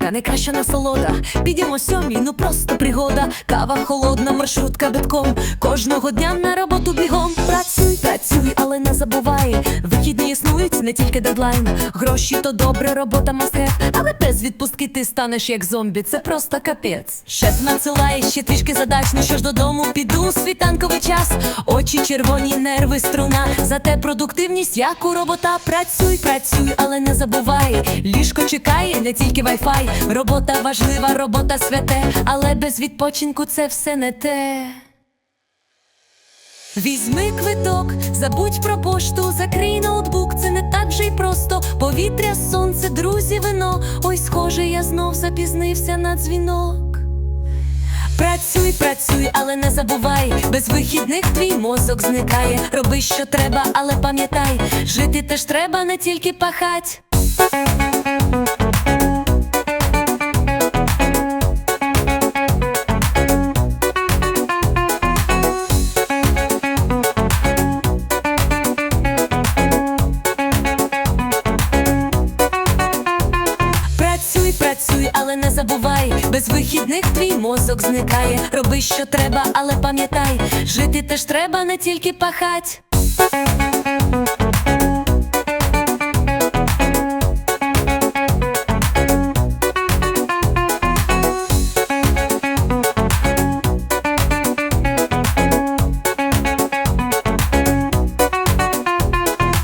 найкраща насолода. Підімо сьомій, ну просто пригода. Кава холодна, маршрутка битком. Кожного дня на роботу бігом. Працюй, працюй, але не забувай. Вихідні існують не тільки дедлайн. Гроші то добре, робота мастер, Але відпустки ти станеш як зомбі. Це просто капець. Шеф надсилає ще трішки задач. Ну що ж додому піду світанковий час. Очі червоні, нерви струна. Зате продуктивність, як у робота. Працюй, працюй, але не забувай. Ліжко чекає, не тільки вайфай. Робота важлива, робота святе, але без відпочинку це все не те. Візьми квиток, забудь про пошту, закрий ноутбук, це не так же й просто. Повітря, сонце, друзі, вино. Ой, схоже, я знов запізнився на дзвінок. Працюй, працюй, але не забувай, без вихідних твій мозок зникає. Роби, що треба, але пам'ятай, жити теж треба не тільки пахать. Але не забувай, без вихідних твій мозок зникає. Роби, що треба, але пам'ятай, жити теж треба не тільки пахать.